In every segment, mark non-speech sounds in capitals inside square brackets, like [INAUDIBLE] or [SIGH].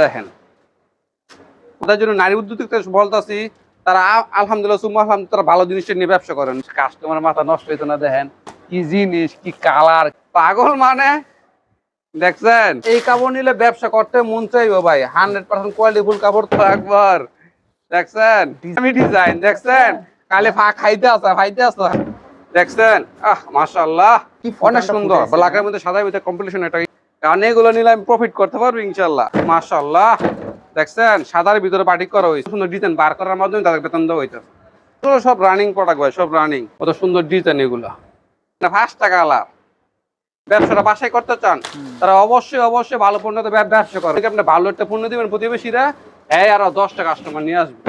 দেখেন। ওদের জন্য নারী উদ্যোক্তা বলতেছি তারা আলহামদুলিল্লাহ সুম্মা আলহামদুলিল্লাহ তারা ভালো জিনিসটা নিয়ে ব্যবসা করেন। কাস্টমার মাথা নষ্ট হইতো না দেখেন। কি জিনিস কি কালার পাগল মানে। দেখছেন? এই কাপড় নিলে ব্যবসা করতে মন চাইব ভাই। হান্ড্রেড পার্সেন্ট কোয়ালিটি ফুল কাপড় তো একবার। দেখছেন? আমি ডিজাইন দেখছেন? কালে ফা খাইতে আসা খাইতে আসা। দেখছেন? আহ কি অনেক সুন্দর। ব্ল্যাকের মধ্যে ভিতরে কম্পিটিশন এটা কারণ এগুলো নিলে আমি প্রফিট করতে পারব ইনশাল্লাহ মাশাআল্লাহ। দেখছেন সাদার ভিতরে বাটিক করা হয়েছে। সুন্দর ডিজাইন বার করার মাধ্যমে তাদের বেতন দেওয়া হইতেছে। সব রানিং প্রোডাক্ট ভাই সব রানিং কত সুন্দর ডিজাইন এগুলো। না ফার্স্ট টাকা আলাপ। ব্যবসাটা বাসায় করতে চান তারা অবশ্যই অবশ্যই ভালো পণ্যতে ব্যব- ব্যবসা করে। আপনি ভালো একটা পণ্য দিবেন প্রতিবেশীরা এই আরও দশটা কাস্টমার নিয়ে আসবে।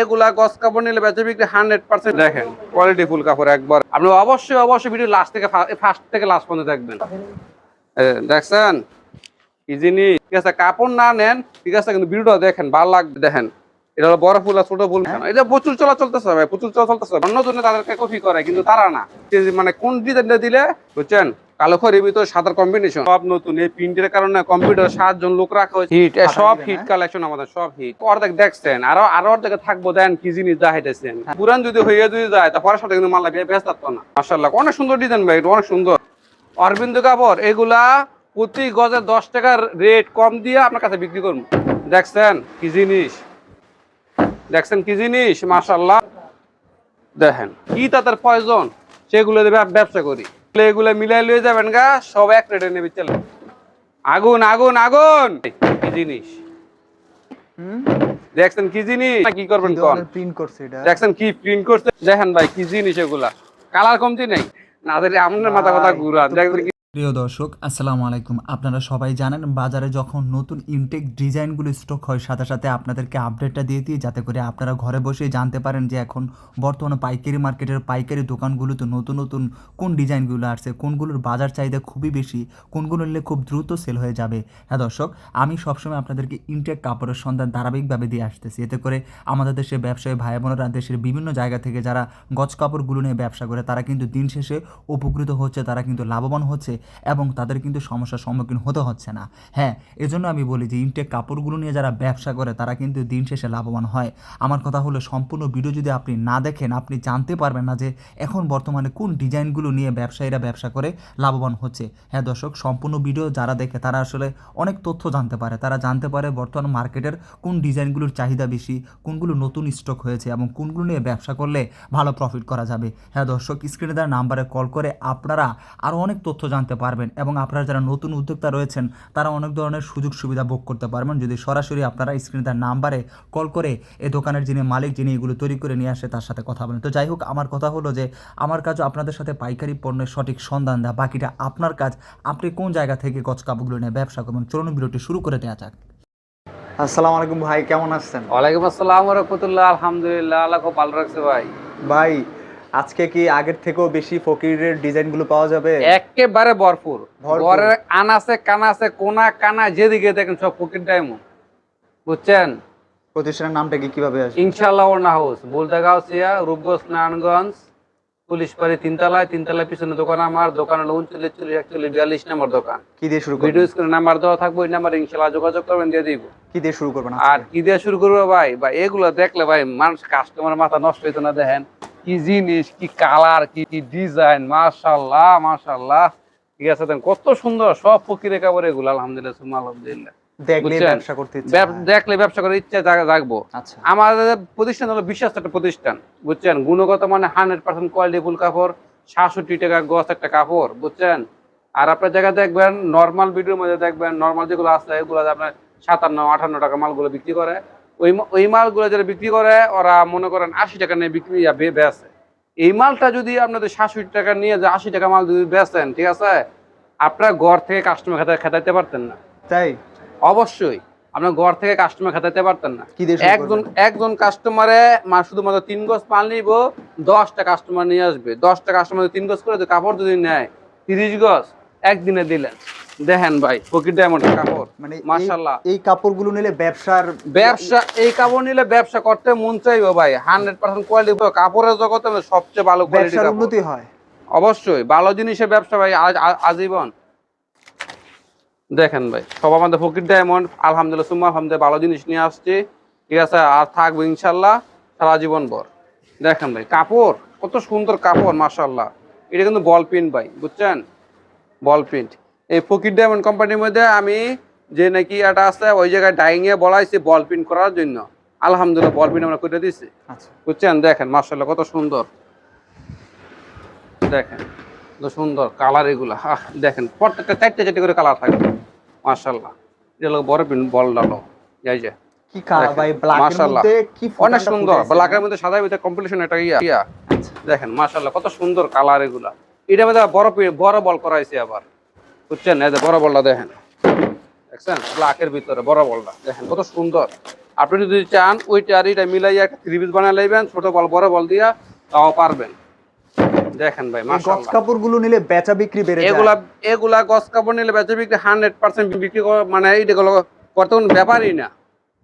এগুলা- গছ কাপড় নিলে বেচা বিক্রি হান্ড্রেড পার্সেন্ট দেখেন কোয়ালিটি ফুল কাপড় একবার। আপনি অবশ্যই অবশ্যই ভিডিও লাস্ট থেকে ফার্স্ট থেকে লাস্ট পর্যন্ত দেখবেন। দেখছেন? কি জিনিস ঠিক আছে কাপড় না নেন ঠিক আছে কিন্তু ভিডিওটা দেখেন ভালো লাগবে দেখেন। এটা হলো বড় ফুল আর ছোট ফুল এটা প্রচুর চলা চলতেছে ভাই প্রচুর চলা চলতেছে। অন্য জন্য তাদেরকে কপি করে কিন্তু তারা না। মানে কোন ডিজাইনটা দিলে বুঝছেন? কালো খড়ির ভিতরে সাদার কম্বিনেশন সব নতুন এই প্রিন্টের কারণে কম্পিউটার সাতজন লোক রাখা হয়েছে। হিট সব হিট? কালেকশন আমাদের সব হিট অর্ধেক দেখছেন আরও আরও অর্ধেক থাকব দেন কি জিনিস দেখাইতেছেন। পুরান যদি হয়ে যদি যায় তা পরের সাথে কিন্তু মাল্লা ব্যস্ত থাকতো না। মাসাল্লাহ অনেক সুন্দর ডিজাইন ভাই এটা অনেক সুন্দর। অরবিন্দ কাপড় এগুলা প্রতি গজে দশ টাকার রেট কম দিয়ে আপনার কাছে বিক্রি করুন দেখছেন কি জিনিস? দেখছেন কি জিনিস? মাশাল্লাহ দেখেন কি তাদের প্রয়োজন? সেগুলো ব্যব- ব্যবসা করি। এগুলো মিলাই লয়ে যাবেন গা সব এক রেটে নেবে চলে আগুন আগুন আগুন! কি জিনিস? দেখছেন কি জিনিস? কি করবেন কোন? প্রিন্ট করছে এটা? দেখছেন কি প্রিন্ট করছে? দেখেন ভাই কি জিনিস এগুলা? কালার কমতি নেই। না তাহলে আপনার মাথা কথা ঘুরান। প্রিয় দর্শক, আসসালামু আলাইকুম। আপনারা সবাই জানেন, বাজারে যখন নতুন ইনটেক ডিজাইনগুলো স্টক হয়, সাথে সাথে আপনাদেরকে আপডেটটা দিয়ে দিই, যাতে করে আপনারা ঘরে বসেই জানতে পারেন যে এখন বর্তমানে পাইকারি মার্কেটের পাইকারি দোকানগুলোতে নতুন নতুন কোন ডিজাইনগুলো আসছে, কোনগুলোর বাজার চাহিদা খুবই বেশি, কোনগুলো নিলে খুব দ্রুত সেল হয়ে যাবে। হ্যাঁ দর্শক, আমি সবসময় আপনাদেরকে ইনটেক কাপড়ের সন্ধান ধারাবাহিকভাবে দিয়ে আসতেছি। এতে করে আমাদের দেশের ব্যবসায়ী ভাই বোনেরা দেশের বিভিন্ন জায়গা থেকে যারা গজ কাপড়গুলো নিয়ে ব্যবসা করে, তারা কিন্তু দিন শেষে উপকৃত হচ্ছে, তারা কিন্তু লাভবান হচ্ছে। এবং তাদের কিন্তু সমস্যার সম্মুখীন হতে হচ্ছে না। হ্যাঁ এজন্য আমি বলি যে ইনটেক কাপড়গুলো নিয়ে যারা ব্যবসা করে, তারা কিন্তু দিন শেষে লাভবান হয়। আমার কথা হলো, সম্পূর্ণ ভিডিও যদি আপনি না দেখেন, আপনি জানতে পারবেন না যে এখন বর্তমানে কোন ডিজাইনগুলো নিয়ে ব্যবসায়ীরা ব্যবসা করে লাভবান হচ্ছে। হ্যাঁ দর্শক, সম্পূর্ণ ভিডিও যারা দেখে, তারা আসলে অনেক তথ্য জানতে পারে। তারা জানতে পারে বর্তমান মার্কেটের কোন ডিজাইনগুলোর চাহিদা বেশি, কোনগুলো নতুন স্টক হয়েছে এবং কোনগুলো নিয়ে ব্যবসা করলে ভালো প্রফিট করা যাবে। হ্যাঁ দর্শক স্ক্রিনে দেওয়ার নাম্বারে কল করে আপনারা আরও অনেক তথ্য জানতে পারবেন এবং আপনারা যারা নতুন উদ্যোক্তা রয়েছেন তারা অনেক ধরনের সুযোগ সুবিধা ভোগ করতে পারবেন। যদি সরাসরি আপনারা স্ক্রিনে দেওয়ার নাম্বারে কল করে এ দোকানের যিনি মালিক যিনি এগুলো তৈরি করে নিয়ে আসে তার সাথে কথা বলেন। তো যাই হোক আমার কথা হলো যে আমার কাজও আপনাদের সাথে পাইকারি পণ্যের সঠিক সন্ধান দেওয়া বাকিটা আপনার কাজ। আপনি কোন জায়গা থেকে গছ কাপড়গুলো নিয়ে ব্যবসা করবেন চলুন ভিডিওটি শুরু করে দেওয়া যাক। আসসালামু আলাইকুম ভাই কেমন আছেন? ওয়ালাইকুম আসসালাম রহমতুল্লাহ আলহামদুলিল্লাহ আল্লাহ খুব ভালো রাখছে ভাই। ভাই আজকে কি আগের থেকেও বেশি ফকিরের ডিজাইনগুলো পাওয়া যাবে? একেবারে ভরপুর। ঘরের আনাসে কানাসে কোনা কানা যেদিকে দেখেন সব পকেট ডায়মন্ড। বুঝছেন? প্রতিষ্ঠানের নামটা কি কীভাবে আসবে? ইনশাল্লাহ ওর না হাউস। বলতেগাঁও সিয়া রূপগঞ্জ নারায়ণগঞ্জ পুলিশ পাড়ি তিনতলায় তিনতলায় পিছনে দোকান আমার দোকান হলো উনচল্লিশ চল্লিশ একচল্লিশ বিয়াল্লিশ নম্বর দোকান। কি দিয়ে শুরু ভিডিও স্ক্রিনে নাম্বার দেওয়া থাকবে ওই নাম্বারে ইনশাল্লাহ যোগাযোগ করবেন দিয়ে দিব। কি দিয়ে শুরু করবেন আর কি দিয়ে শুরু করব ভাই? ভাই এগুলো দেখলে ভাই মানুষ কাস্টমার মাথা নষ্ট হইতো না দেখেন। কি জিনিস কি কালার কি কি ডিজাইন মাশাল্লাহ মাশাল্লাহ ঠিক আছে কত সুন্দর সব ফকিরে কাপড় এগুলো আলহামদুলিল্লাহ আলহামদুলিল্লাহ। দেখলে ব্যবসা করার ইচ্ছা আচ্ছা। আমাদের প্রতিষ্ঠান হলো বিশ্বাস একটা প্রতিষ্ঠান বুঝছেন? গুণগত মানে হান্ড্রেড পার্সেন্ট কোয়ালিটি ফুল কাপড় সাতষট্টি টাকা গছ একটা কাপড় বুঝছেন? আর আপনার জায়গায় দেখবেন নর্মাল ভিডিওর মধ্যে দেখবেন নর্মাল যেগুলো আছে এগুলো আপনার সাতান্ন আটান্ন টাকা মালগুলো বিক্রি করে। ওই ওই মালগুলো যারা বিক্রি করে ওরা মনে করেন আশি টাকা নিয়ে বিক্রি বে- বেচে। এই মালটা যদি আপনাদের সাতষট্টি টাকা নিয়ে যে আশি টাকা মাল যদি বেচেন ঠিক আছে? আপনার ঘর থেকে কাস্টমার খেতে খেতাইতে পারতেন না। তাই? অবশ্যই। আপনার ঘর থেকে কাস্টমার খেতাইতে পারতেন না। কি একজন একজন কাস্টমারে শুধুমাত্র তিন গজ মাল নিব দশটা কাস্টমার নিয়ে আসবে। দশটা কাস্টমার তিন গজ করে কাপড় যদি নেয় তিরিশ গজ একদিনে দিলেন। দেখেন ভাই ফকির ডায়মন্ডের কাপড় মানে মাশাল্লাহ এই কাপড়গুলো নিলে ব্যবসার ব্যবসা এই কাপড় নিলে ব্যবসা করতে মন চাইব ভাই হান্ড্রেড পার্সেন্ট কোয়ালিটি কাপড়ের জগতে সবচেয়ে ভালো কোয়ালিটি ব্যবসার উন্নতি হয়। অবশ্যই ভালো জিনিসের ব্যবসা ভাই আজীবন। দেখেন ভাই সব আমাদের ফকির ডায়মন্ড আলহামদুলিল্লাহ সুম্মা আলহামদুলিল্লাহ ভালো জিনিস নিয়ে আসছে। ঠিক আছে আর থাকবে ইনশাল্লাহ সারা জীবন ভর। দেখেন ভাই কাপড় কত সুন্দর কাপড় মাশাল্লাহ এটা কিন্তু বল প্রিন্ট ভাই বুঝছেন? বল প্রিন্ট এই ফকির ডায়মন্ড কোম্পানির মধ্যে আমি যে নাকি এটা আছে ওই জায়গায় ডাইং এ বলাইছি বল প্রিন্ট করার জন্য। আলহামদুলিল্লাহ বল প্রিন্ট আমরা করে দিছি আচ্ছা। বুঝছেন? দেখেন মার্শাল্লাহ কত সুন্দর। দেখেন কত সুন্দর কালার এগুলা। আহ দেখেন প্রত্যেকটা চারটে চারটে করে কালার থাকবে। মার্শাল্লাহ এটা হলো বড় পিন বল ডালো যাই যে কি কালার ভাই ব্ল্যাকের। মধ্যে কি অনেক সুন্দর। ব্ল্যাকের মধ্যে সাদা ভিতরে কম্পিটিশন এটা ইয়া। ইয়া আচ্ছা। দেখেন মার্শাল্লাহ কত সুন্দর কালার এগুলা। এটা মধ্যে বড় বড় বল করাইছে আবার। বুঝছেন? এই যে বড় বলটা দেখেন। দেখছেন? ব্ল্যাকের ভিতরে বড় বলটা। দেখেন কত সুন্দর। আপনি যদি চান ওইটা আর এটা মিলাইয়া একটা পিস বানাই লাইবেন ছোট বল বড় বল দিয়া তাও পারবেন। দেখেন ভাই গছ কাপড়গুলো নিলে বেচা বিক্রি বেড়ে যায়। এগুলা এগুলা গছ কাপড় নিলে বেচা বিক্রি হান্ড্রেড পার্সেন্ট বিক্রি করা- মানে এইটা গুলো করতে কোনো ব্যাপারই না।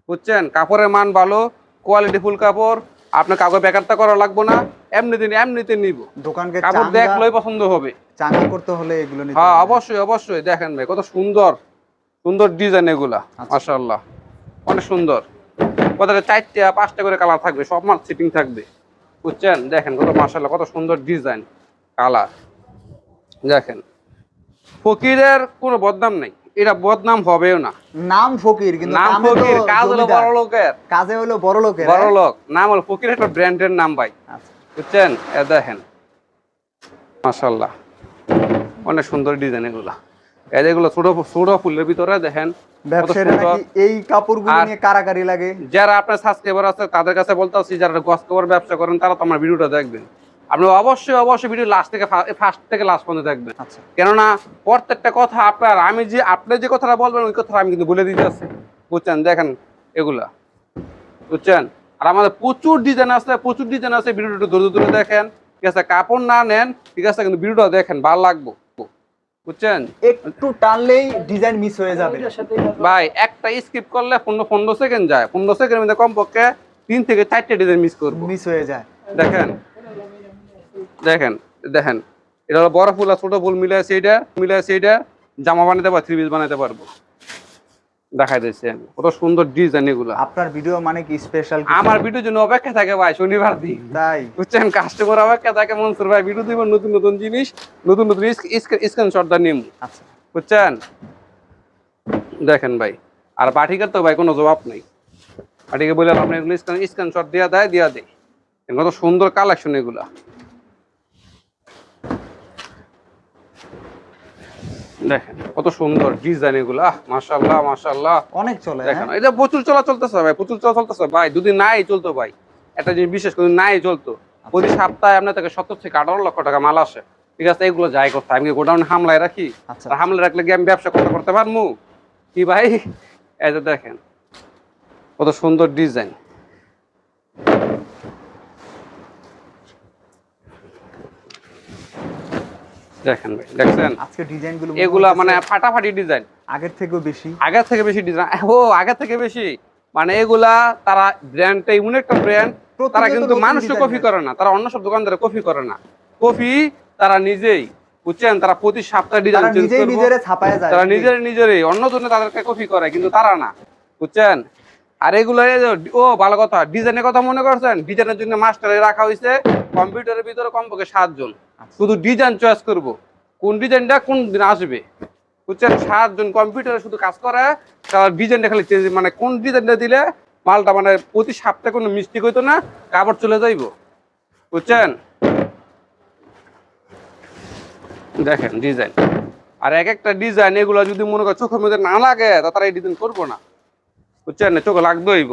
বুঝছেন? কাপড়ের মান ভালো কোয়ালিটি ফুল কাপড় আপনার কাগজ বেকারটা করা লাগবে না এমনিতে এমনিতে নিব। দোকানকে কাপড় দেখলেই পছন্দ হবে। চাঙ্গা করতে হলে এগুলো নিতে হ্যাঁ অবশ্যই অবশ্যই। দেখেন ভাই কত সুন্দর সুন্দর ডিজাইন এগুলা মাশাআল্লাহ। অনেক সুন্দর। কোথায় চারটে পাঁচটা করে কালার থাকবে সব মাল সিটিং থাকবে। বুঝছেন? দেখেন কত মাশাআল্লাহ কত সুন্দর ডিজাইন কালার। দেখেন ফকিরের কোনো বদনাম নেই। এটা বদনাম হবেও না। নাম ফকির কিন্তু নাম ফকির কাজ হলো বড় লোকের কাজে হলো বড় লোকের বড় হ্যাঁ? লোক নাম হলো ফকির একটা ব্র্যান্ডের নাম ভাই। আচ্ছা। বুঝছেন? এ দেখেন। মাশাল্লাহ অনেক সুন্দর ডিজাইন এগুলা। এই যেগুলো ছোট ছোট ফুলের ভিতরে দেখেন এই কাপড়গুলো নিয়ে কারাকারি লাগে? যারা আপনার সাবস্ক্রাইবার আছে তাদের কাছে বলতেছি যারা গস ব্যবসা করেন তারা তো আমার ভিডিওটা দেখবেন। আপনি অবশ্যই অবশ্যই ভিডিও লাস্ট থেকে ফার্স্ট থেকে লাস্ট পর্যন্ত দেখবেন। আচ্ছা। কেননা প্রত্যেকটা কথা আপনার আমি যে আপনি যে কথাটা বলবেন ওই কথাটা আমি কিন্তু বলে দিতে আছে বুঝছেন? দেখেন এগুলা। বুঝছেন? আর আমাদের প্রচুর ডিজাইন আছে প্রচুর ডিজাইন আছে ভিডিওটা একটু ধরে ধরে দেখেন। ঠিক আছে? কাপড় না নেন ঠিক আছে? কিন্তু ভিডিওটা দেখেন ভালো লাগবো। বুঝছেন? একটু টানলেই ডিজাইন মিস হয়ে যাবে। ভাই একটা স্কিপ করলে পনেরো পনেরো সেকেন্ড যায়। পনেরো সেকেন্ডের মধ্যে কমপক্ষে তিন থেকে চারটে ডিজাইন মিস করব। মিস হয়ে যায়। দেখেন? দেখেন দেখেন। এটা হলো বড় ফুল আর ছোট ফুল মিলে আছে এটা মিলে আছে এটা। জামা বানাতে পারব থ্রি পিস বানাতে পারব। দেখাই দিচ্ছি আমি। কত সুন্দর ডিজাইন এগুলো। আপনার ভিডিও মানে কি স্পেশাল আমার ভিডিওর জন্য অপেক্ষা থাকে ভাই শনিবার দিন। তাই? বুঝছেন? কাস্টমার অপেক্ষা থাকে মনসুর ভাই ভিডিও দিব নতুন নতুন জিনিস নতুন নতুন স্ক্রিনশটটা নিম। আচ্ছা। বুঝছেন? দেখেন ভাই আর পাঠিকার তো ভাই কোনো জবাব নেই। পাঠিকে বলে আপনি এগুলো স্ক্রিনশট দেওয়া দেয় দেওয়া দেয় কত সুন্দর কালেকশন এগুলা। দেখেন কত সুন্দর ডিজাইন এগুলা। মাশাল্লাহ মাশাল্লাহ অনেক চলে দেখেন হ্যাঁ? এটা প্রচুর চলা চলতেছে ভাই প্রচুর চলা চলতেছে ভাই দুদিন নাই চলতো ভাই। একটা জিনিস বিশেষ করে নাই চলতো। প্রতি সপ্তাহে আপনার থেকে সত্তর থেকে আঠারো লক্ষ টাকা মাল আসে। ঠিক আছে এগুলো যাই করতে আমি গোডাউন হামলায় রাখি? আচ্ছা। হামলায় রাখলে কি আমি ব্যবসা করতে করতে পারব কি ভাই? এই দেখেন কত সুন্দর ডিজাইন দেখেন ভাই দেখছেন? আজকে ডিজাইনগুলো এগুলা মানে ফাটাফাটি ডিজাইন। আগের থেকেও বেশি। আগের থেকে বেশি ডিজাইন। ও আগের থেকে বেশি। মানে এগুলা তারা ব্র্যান্ডটা এমন একটা ব্র্যান্ড তারা কিন্তু নতুন মানুষকে কপি করে না। তারা অন্য সব দোকানদারে কপি করে না। কপি তারা নিজেই বুঝছেন? তারা প্রতি সপ্তাহে ডিজাইন চেঞ্জ যায়। তারা নিজের নিজেরই তাদেরকে কপি করে কিন্তু তারা না। বুঝছেন? আর এগুলো ও ভালো কথা। ডিজাইনের কথা মনে করছেন? ডিজাইনের জন্য মাস্টারে রাখা হয়েছে কম্পিউটারের ভিতরে কমপক্ষে সাতজন। শুধু ডিজাইন চয়েস করব। কোন ডিজাইনটা কোন দিন আসবে? বুঝছেন? সাতজন কম্পিউটারে শুধু কাজ করে, তার ডিজাইনটা খালি চেঞ্জ মানে কোন ডিজাইনটা দিলে মালটা মানে প্রতি সপ্তাহে কোনো মিস্টেক হইতো না, কাপড় চলে যাইব। বুঝছেন? দেখেন ডিজাইন আর এক একটা ডিজাইন এগুলো যদি মনে করো চোখের মধ্যে না লাগে, তা তারা এই ডিজাইন করব না। বুঝছেন? না চোখে লাগবে হইব।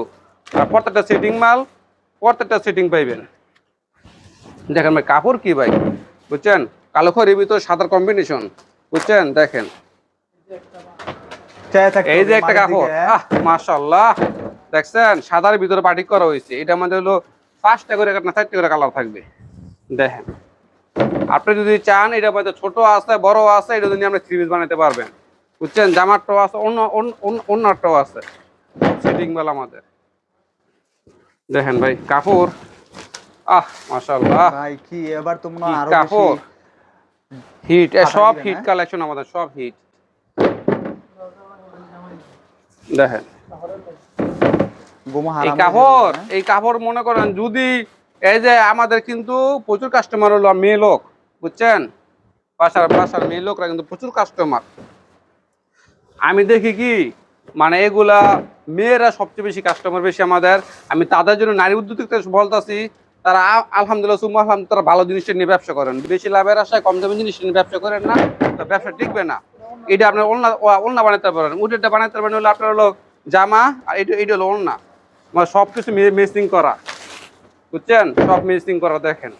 আর প্রত্যেকটা সেটিং মাল, প্রত্যেকটা সেটিং পাইবেন। দেখেন ভাই, কাপড় কি ভাই? বুঝছেন? কালো খড়ির ভিতর সাদার কম্বিনেশন বুঝছেন? দেখেন। এই যে একটা কাপড়। হ্যাঁ? আহ মাশাল্লাহ দেখছেন? সাদার ভিতরে বাটিক করা হয়েছে। এটার মধ্যে হলো পাঁচটা করে না চারটে করে কালার থাকবে। দেখেন। আপনি যদি চান এটা হয়তো ছোট আছে বড় আছে এটা যদি আপনি থ্রি পিস বানাতে পারবেন। বুঝছেন? জামারটাও আছে অন্য অন্য- অন্য অন্যটাও আছে। সেটিং বেলা আমাদের। দেখেন ভাই কাপড়। আহ মাশাল্লাহ ভাই কি এবার তো মনে হয় আরও কাপড়? হিট সব হিট কালেকশন আমাদের সব হিট দেখেন। এই কাপড় এই কাপড় মনে করেন যদি এই যে আমাদের কিন্তু প্রচুর কাস্টমার হলো মেয়ে লোক বুঝছেন? বাসার বাসার মেয়ে লোকরা কিন্তু প্রচুর কাস্টমার আমি দেখি কি মানে এগুলা মেয়েরা সবচেয়ে বেশি কাস্টমার বেশি আমাদের। আমি তাদের জন্য নারী উদ্যোক্তা বলতেছি তারা আলহামদুলিল্লাহ, সুম্মা আলহামদুলিল্লাহ, তারা ভালো জিনিসটা নিয়ে ব্যবসা করেন। বেশি লাভের আশায় কম দামি জিনিস নিয়ে ব্যবসা করেন না, তো ব্যবসা টিকবে না। এটা আপনার ওলনা ওলনা বানাতে পারেন। উটেরটা বানাতে পারেন, হলো আপনার হলো জামা, আর এটা এটা হলো ওলনা। মানে সব কিছু মেসিং করা। বুঝছেন? সব মেসিং করা, দেখেন।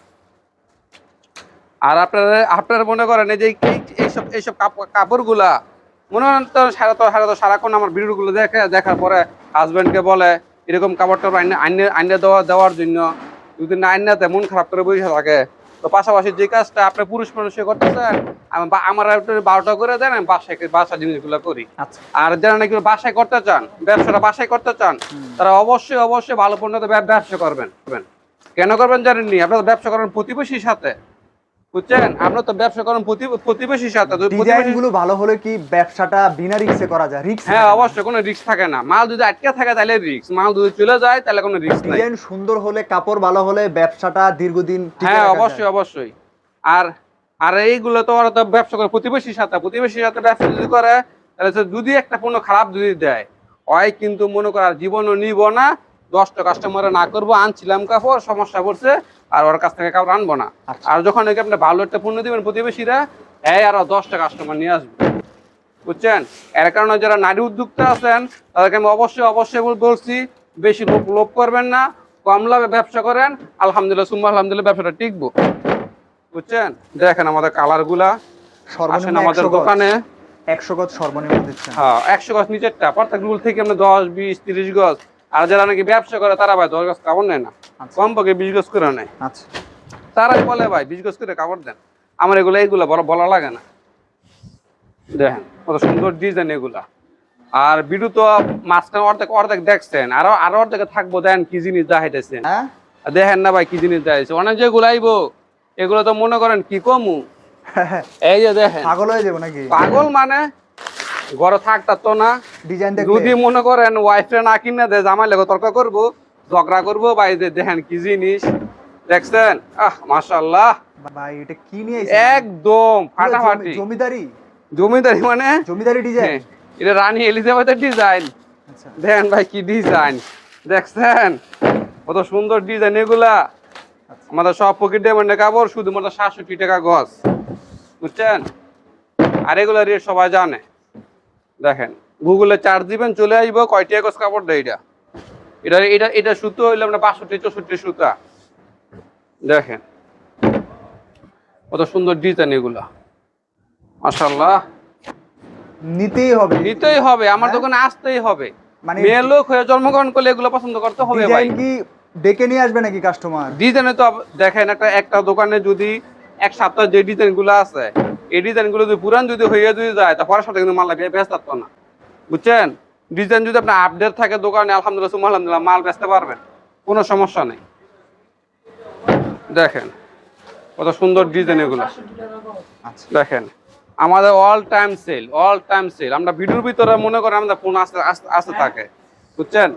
আর আপনারা আপনারা মনে করেন, এই যে এই- এইসব এইসব কাপ- কাপড়গুলা, মনে হয় তো সারা তো সারা তো সারাক্ষণ আমার ভিডিওগুলো দেখে, দেখার পরে হাজব্যান্ডকে বলে, এরকম কাপড়টা আইনে আইনে আইনে দেওয়া, দেওয়ার জন্য যদি না আইনাতে মন খারাপ করে বসে থাকে। তো পাশাপাশি যে কাজটা আপনি পুরুষ মানুষে করতেছেন আমি বা- আমার বারোটা করে দেন আমি বাসায় বাসা জিনিসগুলো করি। আচ্ছা। আর যারা নাকি বাসায় করতে চান ব্যবসাটা বাসায় করতে চান তারা অবশ্যই অবশ্যই ভালো পণ্য ব্যবসা করবেন। করবেন। কেন করবেন জানেননি? আপনারা ব্যবসা করেন প্রতিবেশীর সাথে। বুঝছেন? আপনারা তো ব্যবসা করেন প্রতিবেশীর সাথে। ভালো হলে কি ব্যবসাটা বিনা রিক্সে করা যায়? রিক্স হ্যাঁ অবশ্যই কোনো রিস্ক থাকে না। মাল যদি আটকে থাকে তাহলে মাল যদি চলে যায় তাহলে কোনো নাই। ডিজাইন সুন্দর হলে কাপড় ভালো হলে ব্যবসাটা দীর্ঘদিন হ্যাঁ অবশ্যই অবশ্যই। আর আর এইগুলো তো ওরা তো ব্যবসা করে প্রতিবেশীর সাথে। প্রতিবেশীর সাথে ব্যবসা যদি করে তাহলে যদি একটা পণ্য খারাপ যদি দেয় হয় কিন্তু মনে কর আর জীবনও নিব না দশটা কাস্টমারে না করব আনছিলাম কাপড় সমস্যা পড়ছে আর ওর কাছ থেকে কাপড় আনব না। আচ্ছা। আর যখন ওকে আপনি ভালো একটা পণ্য দিবেন প্রতিবেশীরা হ্যাঁ আরও দশটা কাস্টমার নিয়ে আসবে। বুঝছেন? এর কারণে যারা নারী উদ্যোক্তা আছেন তাদেরকে আমি অবশ্যই অবশ্যই বলছি বেশি লোভ লোভ করবেন না কম লাভে ব্যবসা করেন আলহামদুলিল্লাহ সুম্মা আলহামদুলিল্লাহ ব্যবসাটা টিকবো। বুঝছেন? দেখেন আমাদের কালারগুলা আসেন আমাদের দোকানে। একশো গজ সর্বনিম্ন হ্যাঁ একশো গজ নিচেরটা। প্রত্যেক রুল থেকে আমরা দশ বিশ তিরিশ গজ আর যারা নাকি ব্যবসা করে তারা ভাই দশ গজ কাপড় নেয় না। আচ্ছা। কম পক্ষে বিশ গজ করে নেয়। আচ্ছা। তারাই বলে ভাই বিশ গজ করে কাপড় দেন। আমার এগুলো এইগুলো বড় বলা লাগে না। দেখেন কত সুন্দর ডিজাইন এগুলা। আর বিডু তো মাঝখানে অর্ধেক অর্ধেক দেখছেন। আরও আরও অর্ধেকে থাকব দেন কি জিনিস দেখাইতেছেন। হ্যাঁ? দেখেন না ভাই কি জিনিস দেখাইছে। অনেক যেগুলো আইবো এগুলো তো মনে করেন কি কমু? [LAUGHS] এই যে দেখেন। পাগল হয়ে যাব নাকি? পাগল মানে ঘরে থাকতা তো না। ডিজাইন যদি মনে করেন ওয়াইফে না কিনে দেয় জামাই লেগে তর্ক করব ঝগড়া করব ভাই যে দেখেন কি জিনিস। দেখছেন? আহ মাশাল্লাহ ভাই এটা কি নিয়ে একদম ফাটাফাটি। জমিদারি? জমিদারি মানে? জমিদারি ডিজাইন হ্যাঁ, এটা রানী এলিজাবেথের ডিজাইন আচ্ছা। দেখেন ভাই কি ডিজাইন দেখছেন? কত সুন্দর ডিজাইন এগুলা। আমাদের সব পকেট ডায়মন্ডের কাপড় শুধুমাত্র সাতষট্টি টাকা গজ। বুঝছেন? আর এগুলো রেট সবাই জানে। দেখেন গুগলে চার্জ দিবেন চলে আসব কয়টি গজ কাপড় দেয় এটা? এটা এটা এটা সুতো হইলে আমরা বাষট্টি চৌষট্টি সুতা। দেখেন কত সুন্দর ডিজাইন এগুলা। মাশাল্লাহ নিতেই হবে। নিতেই হবে আমার হ্যাঁ? দোকানে আসতেই হবে। মানে মেয়ে লোক হয়ে জন্মগ্রহণ করলে এগুলো পছন্দ করতে হবে ভাই। কি ডেকে নিয়ে আসবে নাকি কাস্টমার ডিজাইনে তো দেখেন একটা একটা দোকানে যদি এক সপ্তাহ যে ডিজাইনগুলো আছে এই ডিজাইনগুলো যদি পুরান যদি হয়ে যদি যায়, তা সাথে কিন্তু মাল ব্যস্ত থাকতো না। বুঝছেন? ডিজাইন যদি আপনার আপডেট থাকে দোকানে, আলহামদুলিল্লাহ, সুম্মা, আলহামদুলিল্লাহ, মাল বেচতে পারবেন কোনো সমস্যা নেই। দেখেন, কত সুন্দর ডিজাইন এগুলো। দেখেন, আমাদের all time sale all time sale আমরা ভিডিওর ভিতরে মনে করেন আমাদের ফোন আসতে- আসতে থাকে। বুঝছেন?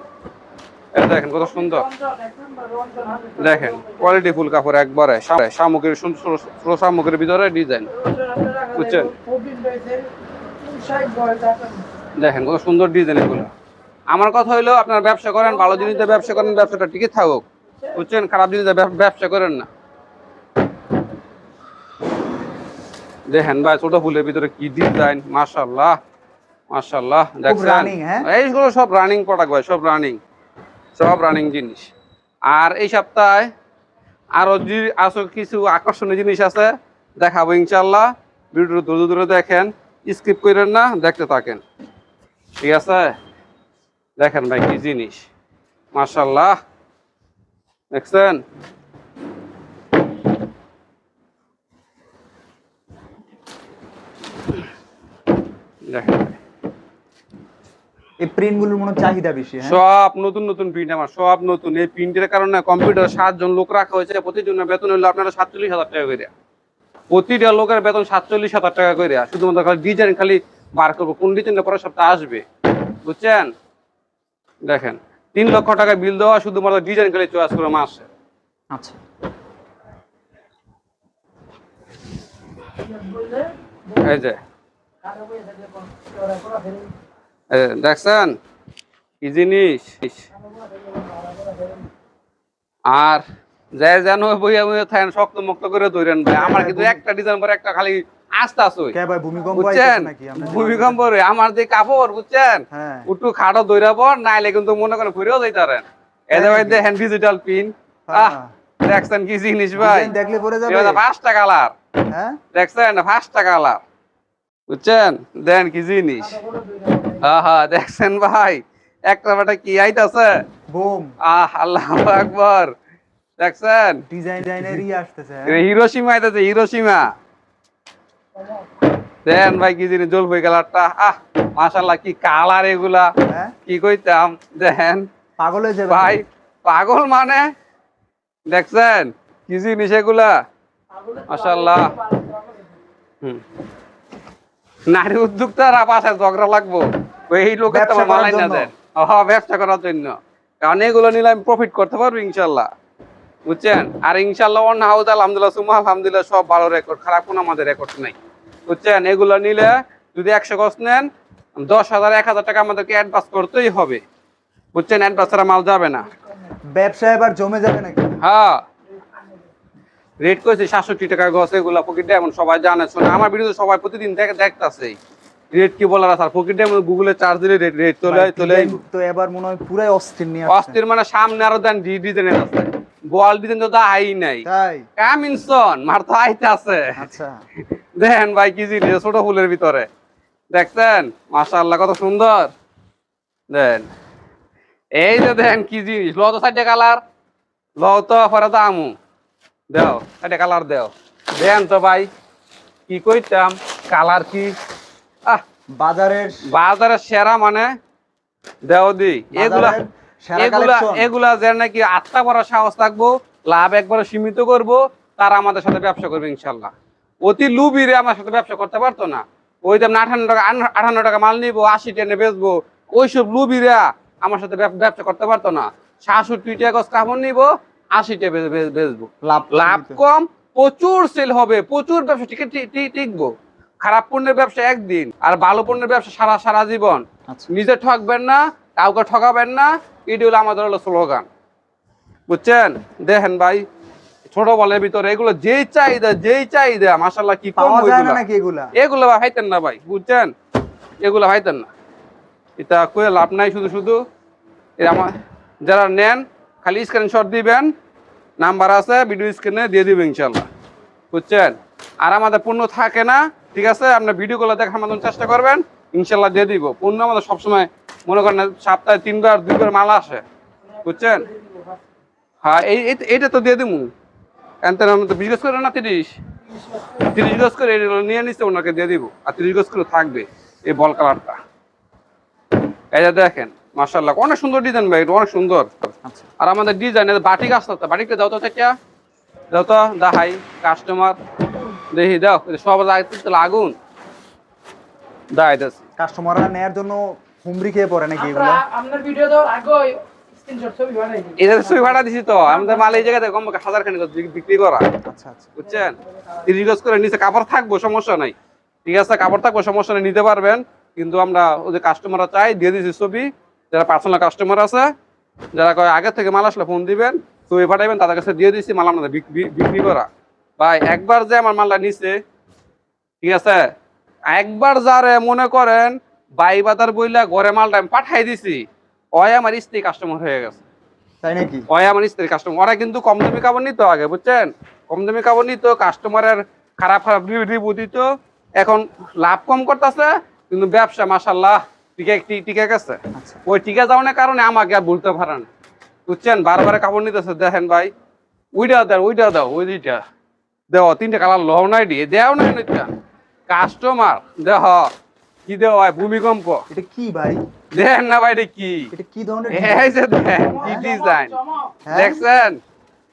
দেখেন কত সুন্দর। দেখেন কোয়ালিটি ফুল কাপড় একবারে সামগ্রীর সুন্দর সামগ্রীর ভিতরে ডিজাইন। বুঝছেন? দেখেন কত সুন্দর ডিজাইন এগুলো। আমার কথা হইল আপনার ব্যবসা করেন ভালো জিনিস ব্যবসা করেন ব্যবসাটা টিকে থাকুক। বুঝছেন? খারাপ জিনিস ব্যবসা করেন না। দেখেন ভাই ছোট ফুলের ভিতরে কি ডিজাইন মাশাল্লাহ মাশাল্লাহ দেখছেন? হ্যাঁ? এইগুলো সব রানিং প্রোডাক্ট ভাই সব রানিং সব রানিং জিনিস। আর এই সপ্তাহে আরও যে আরও কিছু আকর্ষণীয় জিনিস আছে, দেখাবো ইনশাল্লাহ ভিডিও দূরে দূরে দেখেন স্কিপ করেন না, দেখতে থাকেন। ঠিক আছে? দেখেন ভাই, কি জিনিস। মাশাল্লাহ দেখছেন? দেখেন। এই প্রিন্টগুলোর মনে চাহিদা বেশি হ্যাঁ? সব নতুন নতুন প্রিন্ট আমার সব নতুন। এই প্রিন্টের কারণে কম্পিউটার সাতজন লোক রাখা হয়েছে প্রতিজনের বেতন হলো আপনারা সাতচল্লিশ হাজার টাকা করে প্রতিটা লোকের বেতন সাতচল্লিশ হাজার টাকা করে শুধুমাত্র খালি ডিজাইন খালি বার করব কোন ডিজাইনটা পরের সপ্তাহে আসবে। বুঝছেন? দেখেন তিন লক্ষ টাকা বিল দেওয়া শুধুমাত্র ডিজাইন খালি চয়েস করে মাসে। আচ্ছা। এই যে, দেখছেন? কি জিনিস? আর যে যেন বইয়া বইয়া থাকেন শক্ত মুক্ত করে ধরেন ভাই। আমার কিন্তু একটা ডিজাইন পরে একটা খালি আস্তে বুঝছেন? ভূমিকম্প আমার যে কাপড় বুঝছেন? হ্যাঁ। একটু খাটো দইরা পর নাইলে কিন্তু মনে করেন ঘুরেও যাইতে পারেন এদের ভাই দেখেন ডিজিটাল পিন আহ দেখছেন কি জিনিস ভাই? ডিজাইন দেখলে পরে যাবে। পাঁচটা কালার হ্যাঁ? দেখছেন? পাঁচটা কালার বুঝছেন? দেন কি জিনিস? হ্যাঁ হ্যাঁ দেখছেন ভাই? একটা বেটা কি আইতাছে? বুম। আহ আল্লাহ আকবর। দেখছেন? ডিজাইন ডিজাইনেরই আসতেছে হ্যাঁ? হিরোসীমা আইতাছে হিরোসীমা। দেন ভাই কি জিনিস জলপাই কালারটা আহ মাশাল্লাহ কি কালার এগুলা। হ্যাঁ। কি কইতাম? দেখেন পাগল হয়ে যাবে ভাই পাগল মানে? দেখছেন? কি জিনিস এগুলা? মাশাল্লাহ হুম। নারী উদ্যোক্তারা পাশে ঝগড়া লাগবো। ওই লোকের তো ব্যবসা করার মালাই না জন্য। দেন। ব্যবসা করার জন্য। কারণ এগুলো নিলে আমি প্রফিট করতে পারব ইনশাল্লাহ। বুঝছেন? আর ইনশাল্লাহ অন্য হাউদ আলহামদুলিল্লাহ সুমা আলহামদুলিল্লাহ সব ভালো রেকর্ড খারাপ কোনো আমাদের রেকর্ড নাই। বুঝছেন? এগুলো নিলে যদি একশো গছ নেন দশ হাজার এক হাজার টাকা আমাদেরকে অ্যাডভান্স করতেই হবে। বুঝছেন? অ্যাডভান্স ছাড়া মাল যাবে না। ব্যবসা এবার জমে যাবে নাকি? হ্যাঁ। রেট করেছে সাতষট্টি টাকা গছ এগুলা পকেট ডায়মন্ড সবাই জানে শোনে আমার ভিডিও সবাই প্রতিদিন দেখে দেখতাছে রেট কি বলার আছে? পকেট ডায়মন্ড গুগলে চার্জ দিলে রেট রেট চলে চলে। তো এবার মনে হয় পুরাই অস্থির নিয়ে অস্থির মানে সামনে আরও দেন ডি ডিজাইনের আছে। বল ডিজাইন তো আই নাই। তাই? কামিনসন মার তো আইতে আছে আচ্ছা। দেখেন ভাই কি জিনিস ছোট ফুলের ভিতরে। দেখছেন? মাশাআল্লাহ কত সুন্দর। দেন। এই যে দেখেন কি জিনিস ল তো সাইডে কালার ল তো পরে তো আমু দেও সাইডে কালার দেও। দেন তো ভাই কি কইতাম কালার কি? আহ বাজারের বাজারের সেরা মানে দেও দি এগুলা এগুলা এগুলা যে নাকি আত্মা সাহস থাকব লাভ একবারে সীমিত করব তারা আমাদের সাথে ব্যবসা করবে ইনশাল্লাহ। অতি লুবিরে আমার সাথে ব্যবসা করতে পারতো না। ওই দাম আঠান্ন টাকা আটান্ন টাকা মাল নিবো আশি টেনে বেচবো। ওইসব লুবিরা আমার সাথে ব্যব- ব্যবসা করতে পারতো না। সাতষট্টি টাকা কাপড় নিবো আশি টাকা বে- বে- বেচবো। লাভ লাভ কম প্রচুর সেল হবে প্রচুর ব্যবসা টিকে টিকবো। খারাপ পণ্যের ব্যবসা একদিন আর ভালো পণ্যের ব্যবসা সারা সারা জীবন। আচ্ছা। নিজে ঠকবেন না কাউকে ঠকাবেন না এটি হলো আমাদের হলো স্লোগান। বুঝছেন? দেখেন ভাই ছোট বলের ভিতরে এগুলো যেই চাহিদা যেই চাহিদা মাসাল্লাহ কি পাওয়া যায় না নাকি এগুলা? এগুলো ভাই হাইতেন না ভাই বুঝছেন? এগুলো হাইতেন না। এটা কয়ে লাভ নাই শুধু শুধু। আমার যারা নেন খালি স্ক্রিনশট দিবেন নাম্বার আছে ভিডিও স্ক্রিনে দিয়ে দিবেন ইনশাল্লাহ বুঝছেন? আর আমাদের পণ্য থাকে না, ঠিক আছে? আপনার ভিডিওগুলো দেখার মতন চেষ্টা করবেন ইনশাল্লাহ দিয়ে দিব। পণ্য আমাদের সবসময়, মনে করেন, সপ্তাহে তিনবার, দুইবার মাল আসে। বুঝছেন? হ্যাঁ এই এইটা তো দিয়ে দিব এনতেন আমি তো বিজনেস করে না তিরিশ? তিরিশ গজ করে এটা নিয়ে নিচ্ছে ওনাকে দিয়ে দিব। আর তিরিশ গজ করে থাকবে, এই বল কালারটা এটা দেখেন মার্শাল্লাহ অনেক সুন্দর ডিজাইন ভাই অনেক সুন্দর। আচ্ছা। আর আমাদের ডিজাইন বাটিক আসতে বাটিকটা দাও তো থেকে দাও তো দাহাই কাস্টমার দেখি দাও সব লাগুন। দাই দাস কাস্টমাররা নেয়ার জন্য হুমড়ি খেয়ে পড়ে নাকি এগুলা? আপনার ভিডিও দেওয়ার আগে স্ক্রিনশট ছবি বানাই দিই। এটা সুই ভাড়া দিছি তো আমাদের মাল এই জায়গাতে কম হাজার খানিক বিক্রি করা। আচ্ছা আচ্ছা। বুঝছেন? তিরিশ গজ করে নিচে কাপড় থাকব সমস্যা নাই। ঠিক আছে কাপড় থাকব সমস্যা নেই নিতে পারবেন। কিন্তু আমরা ওদের কাস্টমাররা চাই দিয়ে দিছি ছবি। যারা পার্সোনাল কাস্টমার আছে যারা কয় আগে থেকে মাল আসলে ফোন দিবেন ছবি পাঠাইবেন তাদের কাছে দিয়ে দিছি মাল আপনাদের বিক্রি করা। ভাই একবার যে আমার মালটা নিছে ঠিক আছে? একবার যারে মনে করেন বাই বাজার বইলা ঘরে মালটা আমি পাঠাই দিছি ওই আমার স্ত্রী কাস্টমার হয়ে গেছে। তাই নাকি? ওই আমার স্ত্রীর কাস্টমার ওরা কিন্তু কম দামি কাপড় নিত আগে বুঝছেন? কম দামি কাপড় নিত কাস্টমারের খারাপ খারাপ রিভিউ দিত। এখন লাভ কম করতেছে কিন্তু ব্যবসা মাসাল্লাহ টিকে টি- টিকে গেছে? আচ্ছা। ওই টিকে যাওয়ার কারণে আমাকে আর বলতে পারেন বুঝছেন? বারবার কাপড় নিতেছে দেখেন ভাই। ওইটা দেন ওইটা দাও ওই দেও তিনটা কালার লও নাই দিয়ে দেও নাই নইটা কাস্টমার দেহ কি দেও ভাই ভূমিকম্প। এটা কি ভাই? দেখেন না ভাই এটা কি? এটা কি ধরনের এই যে দেখেন কি ডিজাইন। হ্যাঁ? দেখছেন?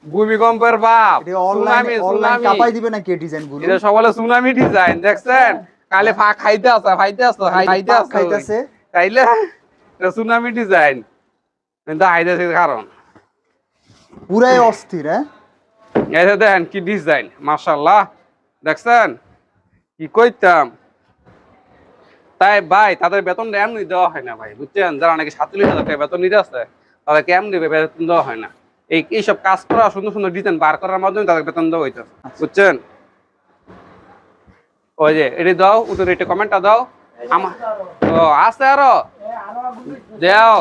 ভূমিকম্পের বাপ সুনামি সুনামি। কাপাই দিবে নাকি এই ডিজাইনগুলো এটা সবালে সুনামি ডিজাইন দেখছেন? কালে ফা খাইতে আছে খাইতে আছে খাইতে আছে খাইতেছে? তাইলে সুনামি ডিজাইন কিন্তু হাইদাসে কারণ। পুরাই অস্থির হ্যাঁ? দেখেন কি ডিজাইন মাশাল্লাহ দেখছেন? কি কইতাম? তাই ভাই তাদের বেতন এমনি দেওয়া হয় না ভাই বুঝছেন? যারা নাকি সাতচল্লিশ হাজার টাকা বেতন নিতে আসছে তাদেরকে এমনি বেতন দেওয়া হয় না। এই এইসব কাজ করা সুন্দর সুন্দর ডিজাইন বার করার মাধ্যমে তাদের বেতন দেওয়া হইতো বুঝছেন? ওই যে এটি দাও উত্তর এটা কমেন্টটা দাও। আমার ও আছে আরও। দেও।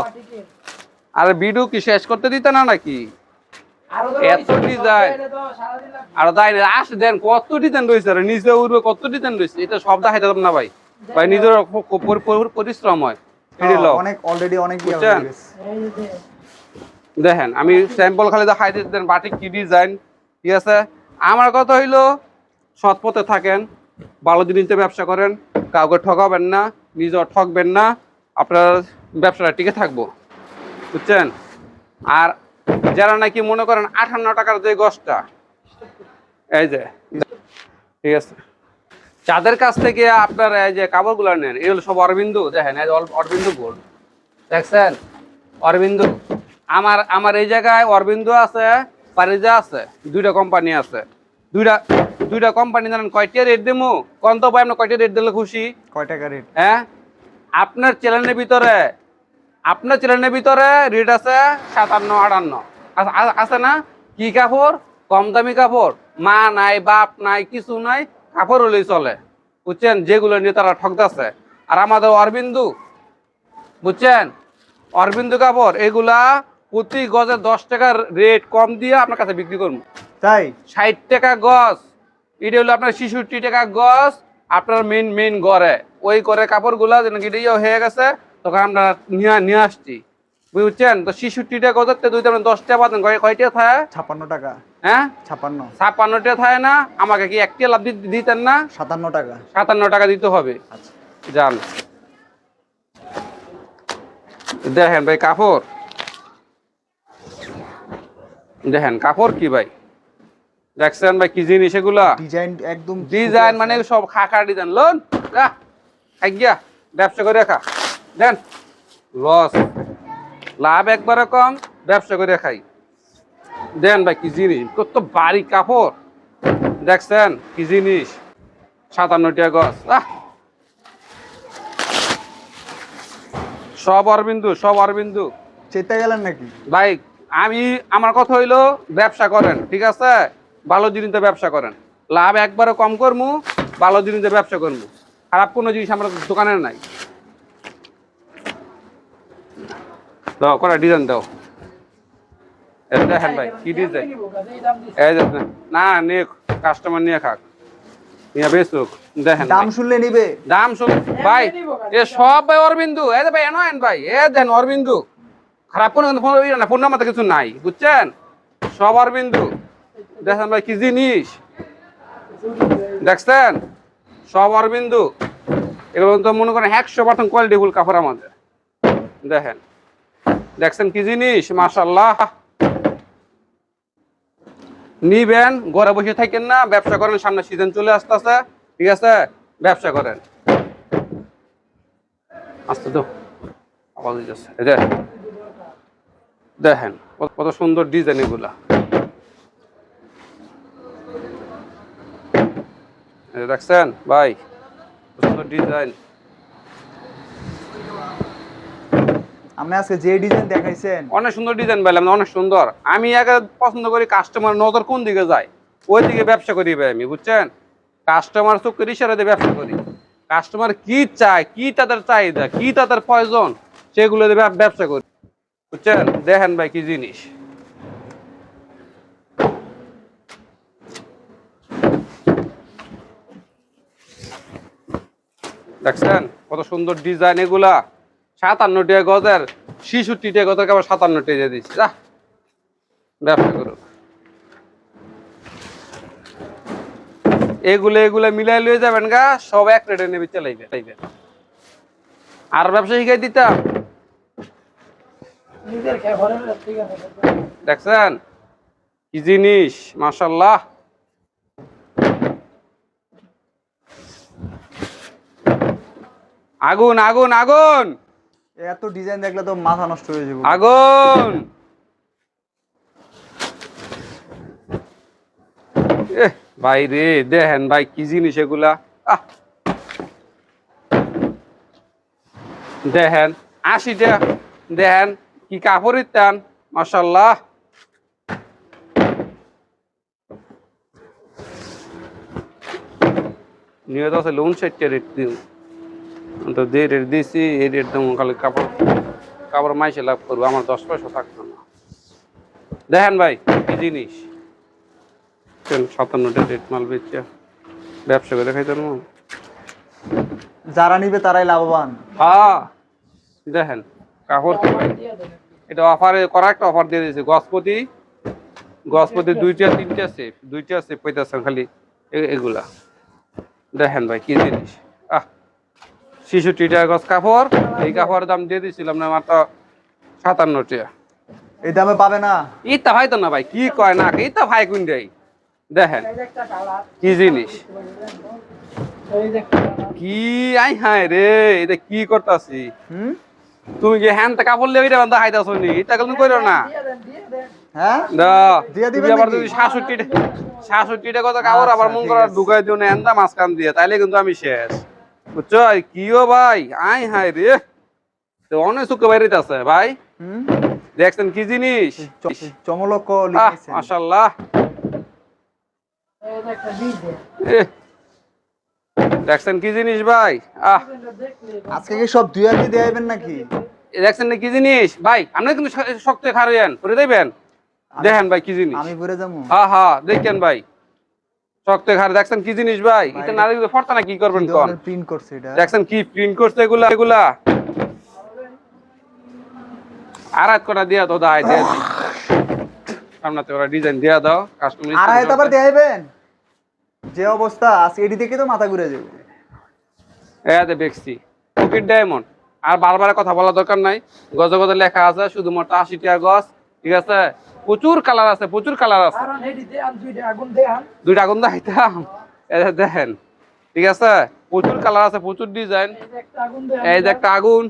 আর ভিডিও কি শেষ করতে দিতে না নাকি? এত design। আর তাই না, আস দেন কত ডিজাইন রয়েছে আর উঠবে কত ডিজাইন রয়েছে এটা সব দেখাইতে না ভাই। ভাই নিজের খুব পরি- পরি- পরিশ্রম হয়। অনেক অলরেডি অনেক ইয়ে? হয়ে। দেখেন আমি স্যাম্পল খালি দেখাই দিতেন বাটিক কি ডিজাইন ঠিক আছে? আমার কথা হইল সৎপথে থাকেন ভালো জিনিসে ব্যবসা করেন কাউকে ঠকাবেন না, নিজেও ঠকবেন না, আপনার ব্যবসাটা টিকে থাকব। বুঝছেন? আর যারা নাকি মনে করেন আঠান্ন টাকার যে গছটা এই যে, ঠিক আছে। যাদের কাছ থেকে আপনার এই যে কাপড়গুলো নেন, এগুলো সব অরবিন্দু, দেখেন, এই অরবিন্দু গোল্ড দেখছেন? অরবিন্দু। আমার আমার এই জায়গায় অরবিন্দু আছে, পারিজা আছে, দুইটা কোম্পানি আছে। দুইটা দুইটা কোম্পানি জানেন কয়টা রেট দেবো কোন তো ভাই আপনার কয়টা রেট দিলে খুশি? কয় টাকা রেট হ্যাঁ? আপনার চ্যানেলের ভিতরে আপনার চ্যানেলের ভিতরে রেট আছে সাতান্ন আটান্ন। আছে না? কি কাপড়? কম দামি কাপড়। মা নাই বাপ নাই কিছু নাই কাপড় হলেই চলে। বুঝছেন? যেগুলো নিয়ে তারা ঠকতেছে। আর আমাদের অরবিন্দু বুঝছেন? অরবিন্দু কাপড় এগুলা প্রতি গজে দশ টাকার রেট কম দিয়ে আপনার কাছে বিক্রি করব। তাই? ষাট টাকা গজ। এটা হলো আপনার ছেষট্টি টাকা গজ আপনার মেন মেন ঘরে। ওই করে কাপড়গুলা যেন কি ইয়ে হয়ে গেছে তখন আমরা নিয়ে নিয়ে আসছি। বুঝছেন? তো ছেষট্টি টাকা গজের দুই তেমন দশটা পাতেন কয়টা থাকে ছাপ্পান্ন টাকা। হ্যাঁ? ছাপ্পান্ন। ছাপ্পান্নটা থাকে না? আমাকে কি একটি লাভ দিতেন না? সাতান্ন টাকা। সাতান্ন টাকা দিতে হবে। আচ্ছা। যান। দেখেন ভাই কাপড়। দেখেন কাপড় কি ভাই? দেখছেন ভাই কি জিনিস এগুলা? ডিজাইন একদম ডিজাইন মানে সব খাকা ডিজাইন লোন আজ্ঞা ব্যবসা করে রাখা দেন লস। লাভ একবারে কম ব্যবসা করে খাই। দেন ভাই কি জিনিস? কত বাড়ি কাপড়। দেখছেন কি জিনিস? সাতান্নটিয়া গছ আহ! সব অরবিন্দু সব অরবিন্দু। চেতে গেলেন নাকি? ভাই আমি আমার কথা হইল ব্যবসা করেন ঠিক আছে? ভালো জিনিসে ব্যবসা করেন। লাভ একবারও কম করব ভালো জিনিসে ব্যবসা করব খারাপ কোনো জিনিস আমার দোকানে নাই। দাও করা ডিজাইন দাও। দেখেন ভাই কি ডিজাইন এই না নিয়ে কাস্টমার নিয়ে খাক। নিয়ে বেসুক দেখেন দাম শুনলে নিবে। দাম শুন ভাই এ সব ভাই অরবিন্দু। এ ভাই এনয়েন ভাই। এ দেন অরবিন্দু। খারাপ কোনো ফোন না ফোন নাম্বার কিছু নাই বুঝছেন? সব অরবিন্দু। দেখেন ভাই, কি জিনিস? দেখছেন? সব অরবিন্দু। এগুলো তো মনে করেন একশো পার্সেন্ট কোয়ালিটি ফুল কাপড় আমাদের দেখেন। দেখছেন কি জিনিস? মাশাল্লাহ নিবেন, ঘরে বসে থাকেন না, ব্যবসা করেন, সামনে সিজন চলে আসতে আসতেছে। ঠিক আছে? ব্যবসা করেন। আসতে তো। আওয়াজ দেখেন, কত সুন্দর ডিজাইন এগুলা। দেখছেন? ভাই সুন্দর ডিজাইন আপনি আজকে যে ডিজাইন দেখাইছেন? অনেক সুন্দর ডিজাইন পাইলাম অনেক সুন্দর। আমি আগে পছন্দ করি কাস্টমার নজর কোন দিকে যায় ওই দিকে ব্যবসা করি ভাই আমি বুঝছেন? কাস্টমার চোখের ইশারা দিয়ে ব্যবসা করি। কাস্টমার কি চায় কি তাদের চাহিদা কি তাদের প্রয়োজন সেগুলো ব্যবসা করি। বুঝছেন? দেখেন ভাই কি জিনিস। দেখছেন? কত সুন্দর ডিজাইন এগুলা। সাতান্ন টাকা গজের ছিষট্টি টাকা গজের আবার সাতান্ন দিচ্ছি যা ব্যবসা করো এগুলো এগুলো মিলাই লয়ে যাবেন গা সব এক রেটে নেবে চালাইবে চাইবে আর ব্যবসা শিখাই দিতাম। দেখছেন? কি জিনিস মাশাল্লাহ আগুন আগুন আগুন। এত ডিজাইন দেখলে তো মাথা নষ্ট হয়ে যাবে। আগুন। ভাই রে দেখেন ভাই কি জিনিস এগুলা। দেখেন আশিটা। দেখেন কি কাপড় ইত্যান মাসাল্লাহ নিয়ত আছে লোন সেটটা রেট দিন তো যে রেট দিয়েছি এই রেট দেবো খালি কাপড় কাপড় মাইসে লাভ করব আমার দশ পয়সা থাকতো না। দেখেন ভাই কি জিনিস? সাতান্নটা রেট মাল বেচছে? ব্যবসা করে খাইতে যারা নিবে তারাই লাভবান। হ্যাঁ দেখেন কাপড় এটা অফারে করা একটা অফার দিয়ে দিয়েছে গসপতি গসপতি দুইটা তিনটা সেফ দুইটা সেফ পাইতেছেন খালি এগুলা। দেখেন ভাই কি জিনিস? আহ শিশুটি টাকা গছ কাপড়। এই কাপড়ের দাম দিয়ে দিয়েছিলাম না মাত্র সাতান্ন টাকা। এই দামে পাবে না? ইতা ভাই তো না ভাই কি কয় না ইতা ভাই কোন দেয়। দেখেন এই কি জিনিস? এই কি আই হায় রে এটা কি করতাছি? তুমি কি হ্যান কাপড় লিয়ে এটা বান্ধা খাইতাছ নি এটা কিন্তু কইরো না। হ্যাঁ? দিয়ে দিবেন আবার? যদি শাশুটি শাশুটিটা কথা কাপড় আবার আচ্ছা, মন ঠিক করা ঢুকাই দিও না এন্দা মাঝখান দিয়ে তাইলে কিন্তু আমি শেষ। বুঝছ কিও ভাই? আই রে। তো অনেক সুখে বাইরিতেছে ভাই। দেখছেন কি জিনিস? চমলক মাশাল্লাহ। দেখছেন কি জিনিস ভাই? আহ। আজকে কি সব দুই হাতে দেবেন নাকি? দেখছেন কি জিনিস? ভাই আপনি কিন্তু শক্ত খারেন করে দেবেন দেখেন ভাই কি জিনিস। আমি ঘুরে যাব। হ্যাঁ হ্যাঁ দেখেন ভাই। শক্ত খারে দেখছেন কি জিনিস ভাই? এটা না দেখলে ফরতা না কি করবেন কোন? প্রিন্ট করছে এটা। দেখছেন কি প্রিন্ট করছে এগুলা? এগুলা? আর এক দিয়া তো দাই দিয়ে সামনাতে ওরা ডিজাইন দিয়া দাও কাস্টমার আর আবার দেখাইবেন যে অবস্থা আজকে দেখে তো মাথা ঘুরে যাবে। এতে দেখছি পকেট ডায়মন্ড আর বারবার কথা বলা দরকার নাই। গজে গজে লেখা আছে শুধুমাত্র আশি টাকা গজ ঠিক আছে? প্রচুর কালার আছে প্রচুর কালার আছে। দুইটা আগুন দেন দুইটা আগুন দেখাইতাম এটা দেখেন ঠিক আছে? প্রচুর কালার আছে প্রচুর ডিজাইন এই যে একটা আগুন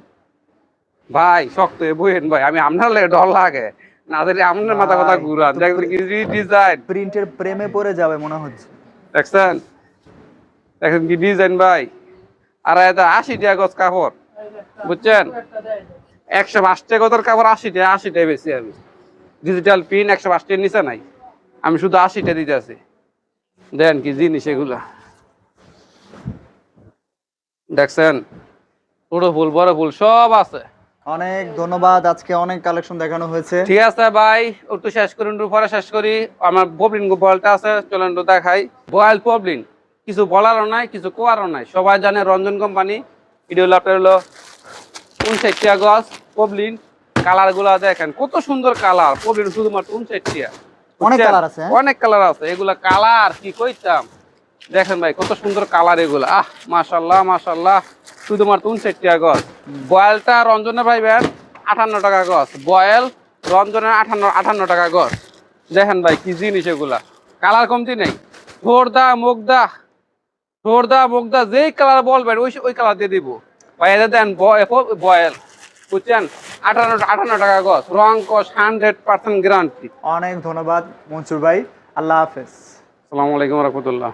ভাই শক্ত এ বইয়েন ভাই আমি আপনার লাগে ডর লাগে। না দিলে আপনার মাথা কথা ঘুরান তো দেখবেন কি ডিজাইন প্রিন্টের প্রেমে পড়ে যাবে মনে হচ্ছে। দেখছেন? দেখেন কি ডিজাইন ভাই? আর এটা আশি টাকা গজ কাপড় বুঝছেন? একশো পাঁচ টাকা গজের কাপড় আশি টাকা আশি টাকা বেশি আমি। ডিজিটাল পিন একশো পাঁচ টাকার নিচে নাই। আমি শুধু আশিটা দিতে আছি। দেন কি জিনিস এগুলা। দেখছেন? ছোট ফুল বড় ফুল সব আছে। অনেক ধন্যবাদ আজকে অনেক কালেকশন দেখানো হয়েছে। ঠিক আছে ভাই একটু শেষ করি একটু পরে শেষ করি। আমার পবলিন বলটা আছে চলেন দেখাই। বয়াল পবলিন কিছু বলারও নাই কিছু কোয়ারও নাই। সবাই জানে রঞ্জন কোম্পানি। এটা হলো আপনার হলো উনষাটটিয়া গছ পবলিন কালারগুলা দেখেন কত সুন্দর কালার। পবলিন শুধুমাত্র অনেক colour আছে, হ্যাঁ? অনেক কালার আছে। এগুলা কালার কি কইতাম? দেখেন ভাই কত সুন্দর কালার এগুলা। আহ মাশাল্লাহ মাশাল্লাহ শুধুমাত্র গছ। বয়েলটা রঞ্জনে আটান্ন টাকা গছ। বয়েল রঞ্জনের আটান্ন আটান্ন টাকা গছ। দেখেন ভাই কি জিনিস এগুলা। কালার কমতি নেই। ঠোরদা মুগদা ঠোরদা মুগদা যেই কালার বলবেন ওই ওই কালার দিয়ে দিব। ভাই এটা দেন বয়েল। বুঝছেন? আটান্ন আটান্ন টাকা গছ রং কস হান্ড্রেড পার্সেন্ট গ্যারান্টি অনেক ধন্যবাদ মনসুর ভাই। আল্লাহ হাফেজ। আসসালামু আলাইকুম রহমতুল্লাহ।